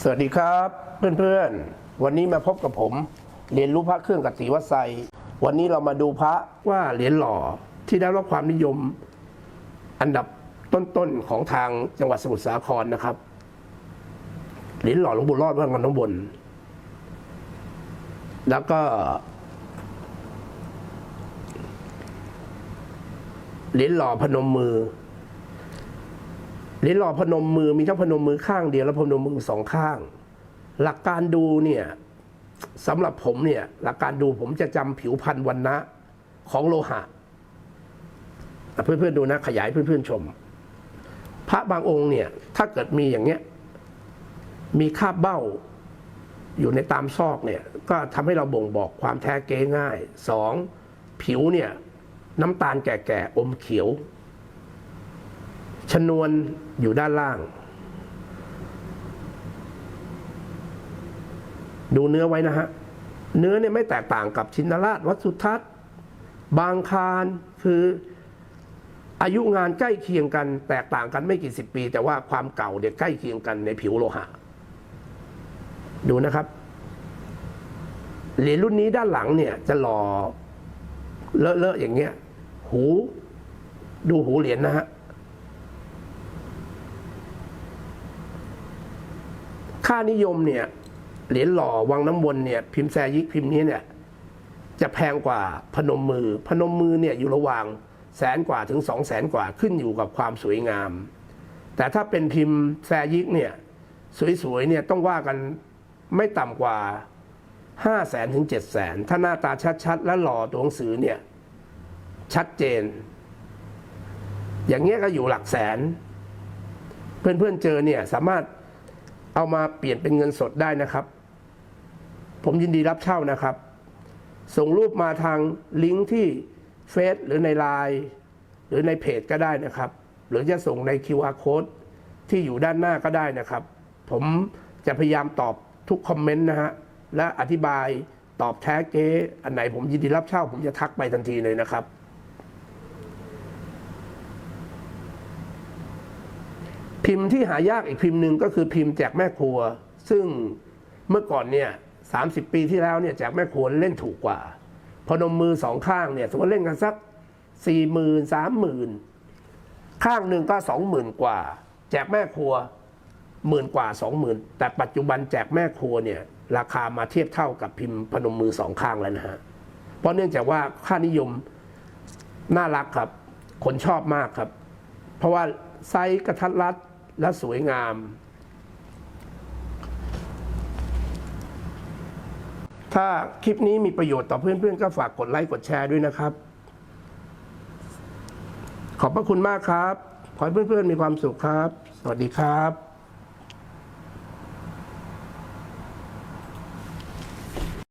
สวัสดีครับเพื่อนๆ วันนี้มาพบกับผม เรียนรู้พระเครื่องกับศรีวัดไซวันนี้เรามาดูพระว่าเหรียญหล่อที่ได้รับความนิยมอันดับต้นๆของทางจังหวัดสมุทรสาครนะครับ เหรียญหล่อหลวงปู่รอดวัดกันน้องบน แล้วก็เหรียญหล่อพนมมือ หรียญหล่อพนมมือมีทั้งพนมมือข้างเดียวและพนมมือสองข้าง หลักการดูเนี่ยสำหรับผมเนี่ย หลักการดูผมจะจำผิวพันธุ์วันนะของโลหะเพื่อนๆดูนะ ขยายเพื่อนๆชม พระบางองค์เนี่ย ถ้าเกิดมีอย่างเนี้ย มีคาบเบ้า อยู่ในตามซอกเนี่ย ก็ทำให้เราบ่งบอกความแท้เก๊ง่ายสองผิวเนี่ย น้ำตาลแก่ๆอมเขียว ชนวนอยู่ด้านล่าง ดูเนื้อไว้นะฮะ เนื้อเนี่ยไม่แตกต่างกับชินราชวัดสุทัศน์ บางคารคืออายุงานใกล้เคียงกัน แตกต่างกันไม่กี่สิบปี แต่ว่าความเก่าเด็กใกล้เคียงกันในผิวโลหะ ดูนะครับ เหรียญรุ่นนี้ด้านหลังเนี่ยจะหล่อเลอะๆอย่างเงี้ย หู ดูหูเหรียญนะฮะ ค่านิยมเนี่ยเหรียญหล่อวังน้ำวนเนี่ยพิมพ์แซยิกพิมพ์นี้เนี่ยจะแพงกว่าพนมมือ พนมมือเนี่ยอยู่ระหว่างแสนกว่าถึงสองแสนกว่าขึ้นอยู่กับความสวยงาม แต่ถ้าเป็นพิมพ์แซยิกเนี่ยสวยๆเนี่ยต้องว่ากันไม่ต่ำกว่าห้าแสนถึงเจ็ดแสนถ้าหน้าตาชัดๆ และหล่อตัวหนังสือเนี่ยชัดเจน อย่างเงี้ยก็อยู่หลักแสน เพื่อนๆเจอเนี่ยสามารถ เอามาเปลี่ยนเป็นเงินสดได้นะครับ ผมยินดีรับเช่านะครับ ส่งรูปมาทางลิงก์ที่เฟซหรือในไลน์หรือในเพจก็ได้นะครับ หรือจะส่งใน QR code ที่อยู่ด้านหน้าก็ได้นะครับ ผมจะพยายามตอบทุกคอมเมนต์นะฮะ และอธิบายตอบแท้เก๊อันไหนผมยินดีรับเช่า ผมจะทักไปทันทีเลยนะครับ พิมพ์ที่หายากอีกพิมพ์หนึ่งก็คือพิมพ์แจกแม่ครัว ซึ่งเมื่อก่อนเนี่ยสาปีที่แล้วเนี่ยแจกแม่ครัวเล่นถูกกว่า พนมมือสองข้างเนี่ยสมมติเล่นกันสักสี่หมื่นสามหมื่นข้างหนึ่งก็สองหมื่นกว่า แจกแม่ครัวหมื่นกว่าสองหมื่นแต่ปัจจุบันแจกแม่ครัวเนี่ยราคามาเทียบเท่ากับพิมพ์พนมมือสองข้างแล้วนะฮะเพราะเนื่องจากว่าค่านิยมน่ารักครับ คนชอบมากครับ เพราะว่าไซส์กระทัดรัด และสวยงาม ถ้าคลิปนี้มีประโยชน์ต่อเพื่อนๆ ก็ฝากกดไลค์กดแชร์ด้วยนะครับ ขอบพระคุณมากครับ ขอให้เพื่อนๆมีความสุขครับ สวัสดีครับ